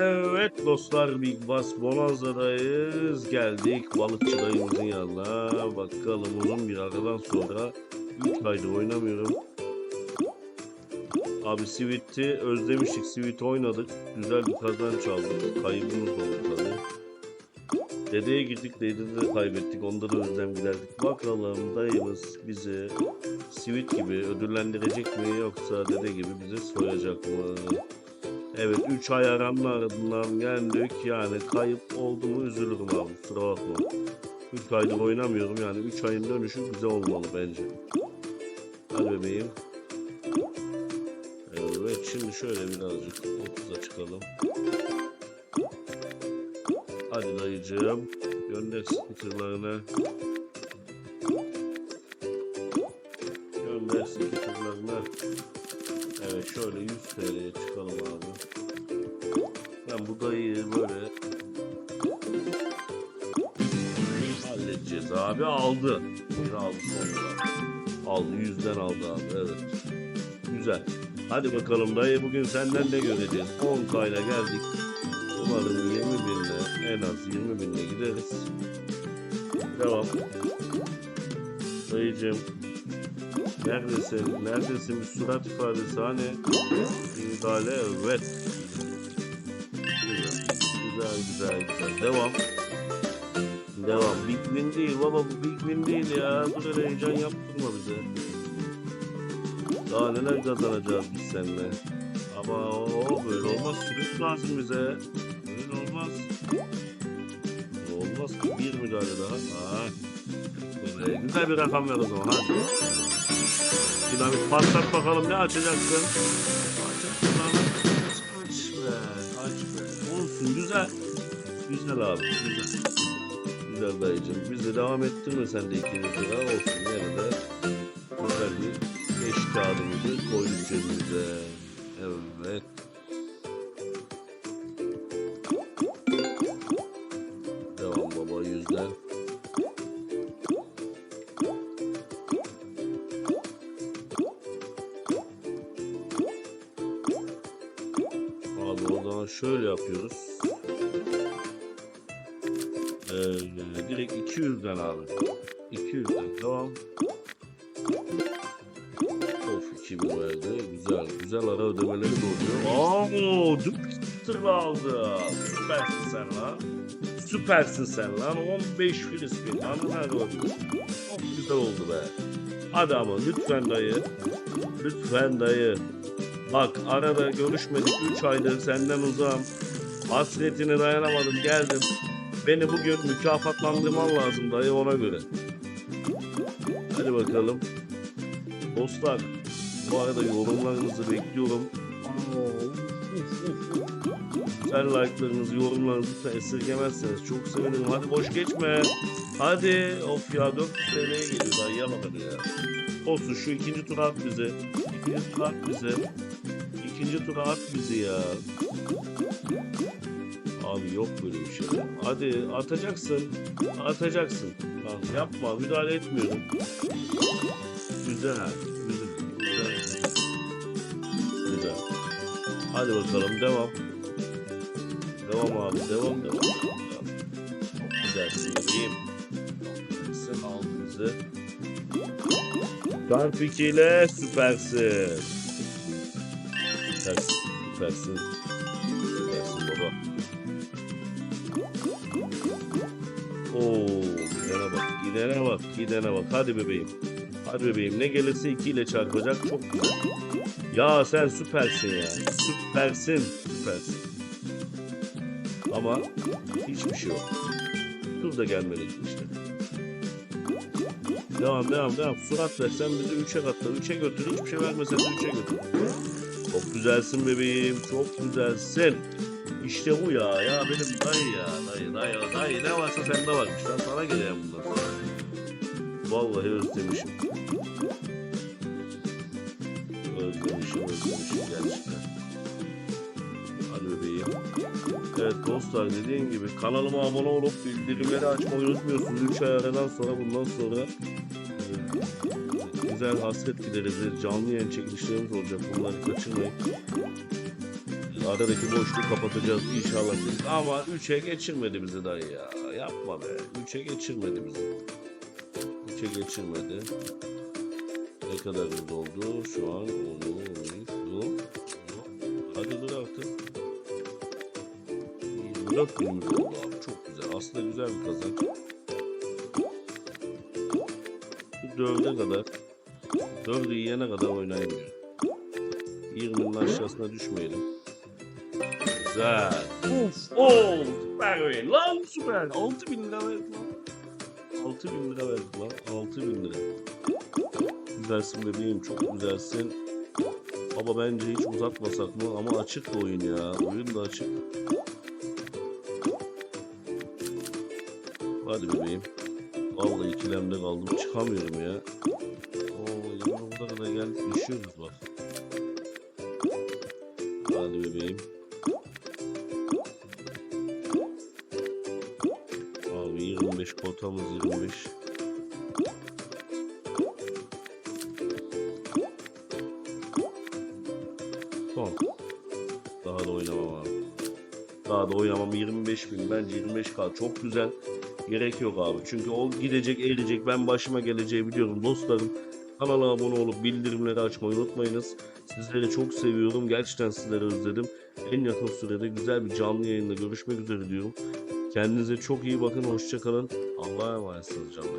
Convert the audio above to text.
Evet dostlar Big Bass Bonanza'dayız. Geldik balıkçı dayımızın yanına. Bakalım uzun bir aradan sonra 3 aydır oynamıyorum. Abi Sweet'i özlemiştik. Sweet oynadık. Güzel bir kazanç aldık. Kaybımız oldu tabii. Dedeye girdik, dedede de kaybettik. Onda da özlem giderdik. Bakalım dayımız bizi Sweet gibi ödüllendirecek mi yoksa dede gibi bizi soyacak mı? Evet 3 ay aranın ardından geldik yani kayıp oldu mu üzülürüm abi kusura bakma. 3 aydır oynamıyorum yani 3 ayın dönüşü güzel olmalı bence. Hadi bebeğim. Evet şimdi şöyle birazcık 30'a çıkalım. Hadi dayıcığım gönder stickerlarını. Gönder stickerlarını. Evet şöyle 100 TL'ye abi aldı. Aldı. Aldı yüzden aldı abi evet. Güzel. Hadi bakalım dayı bugün senden ne göreceğiz? 10 kayla geldik. Umarım 20 binle en az 20 binle gideriz. Devam. Dayıcığım Neredesin? Neredesin? Bir surat ifadesi hani? Müdahale evet. Güzel güzel güzel. Devam. Devam. Big win değil baba bu big win değil ya. Dur öyle heyecan yaptırma bize. Daha neler kazanacağız biz seninle. Ama o böyle olmaz. Sürüş lazım bize. Böyle olmaz. Olmaz ki bir müdahale daha. Böyle güzel bir rakam ver o zaman hadi. Dinamit patlat bakalım ne açacaksın? Açacaksın lan. Aç be, aç be. Olsun güzel. Güzel abi, güzel. Güzel dayıcım. Biz de devam ettirme sen de ikinci tura olsun. Yine de güzel bir beş kağıdımızı koyduk cebimize. Evet. Devam baba yüzden. Abi o zaman şöyle yapıyoruz. Ee, direkt 200'den abi. 200'den tamam. Of 2000 verdi. Güzel. Güzel ara ödemeleri de oluyor. Aa, Dupster aldı. Süpersin sen lan. Süpersin sen lan. 15 Filistin. Anlar oldu. Çok güzel oldu be. Hadi ama lütfen dayı. Lütfen dayı. Bak arada görüşmedik 3 aydır senden uzağım. Hasretine dayanamadım geldim. Beni bugün mükafatlandırman lazım dayı ona göre. Hadi bakalım. Dostlar bu arada yorumlarınızı bekliyorum. Güzel like'larınızı, yorumlarınızı esirgemezseniz çok sevinirim. Hadi boş geçme. Hadi. Of ya 400 TL'ye geliyor bak hadi ya. Olsun şu ikinci tur at bize. İkinci tur at bize. İkinci tura at bizi ya. Abi yok böyle bir şey. Hadi atacaksın. Atacaksın. Tamam, yapma müdahale etmiyorum. Güzel. Güzel. Güzel. Hadi bakalım devam. Devam abi devam devam. Çok güzel. Bebeğim. Sen al bizi. Çarp 2 ile süpersin. Süpersin. Süpersin. Süpersin baba. Oo, gidene bak, gidene bak, gidene bak. Hadi bebeğim. Hadi bebeğim. Ne gelirse 2 ile çarpacak. Çok. Ya sen süpersin ya. Süpersin. Süpersin. Ama hiçbir şey yok. Tur da gelmedi işte. Devam devam devam. Surat ver. Sen bizi 3'e katla. 3'e götür. Hiçbir şey vermesen de 3'e götür. Çok güzelsin bebeğim. Çok güzelsin. İşte bu ya. Ya benim dayı ya. Dayı dayı dayı. Ne varsa sende varmış. Ben sana geleyim bundan sonra. Vallahi özlemişim. Özlemişim özlemişim gerçekten. Bebeğim. Evet dostlar dediğim gibi kanalıma abone olup bildirimleri açmayı unutmuyorsunuz. 3 ay aradan sonra bundan sonra e, güzel hasret gideririz. Canlı yayın çekilişlerimiz olacak. Bunları kaçırmayın. Aradaki boşluğu kapatacağız inşallah. Ama 3'e geçirmedi bizi dayı ya. Yapma be. 3'e geçirmedi bizi. 3'e geçirmedi. Ne kadarımız oldu? Şu an 10, 12, Hadi dur artık. 24 günümüz oldu abi. Çok güzel. Aslında güzel bir kazanç. Bu 4'e kadar 4'ü yiyene kadar oynayayım diyor. 20'nin aşağısına düşmeyelim. Güzel. Of. Oo, süper oyun. Lan süper. 6000 lira verdik lan. 6000 lira verdik lan. 6000 lira. Güzelsin bebeğim. Çok güzelsin. Baba bence hiç uzatmasak mı? Ama açık da oyun ya. Oyun da açık. Hadi bebeğim. Vallahi ikilemde kaldım. Çıkamıyorum ya. Oo, burada kadar geldik. Düşüyoruz bak. Hadi bebeğim. Kotamız 25. Son. Daha da oynamam abi. Daha da oynamam 25 bin. Bence 25 k çok güzel. Gerek yok abi. Çünkü o gidecek eğilecek. Ben başıma geleceği biliyorum dostlarım. Kanala abone olup bildirimleri açmayı unutmayınız. Sizleri çok seviyorum. Gerçekten sizleri özledim. En yakın sürede güzel bir canlı yayında görüşmek üzere diyorum. Kendinize çok iyi bakın. Hoşçakalın. Allah'a emanetsiniz canlar.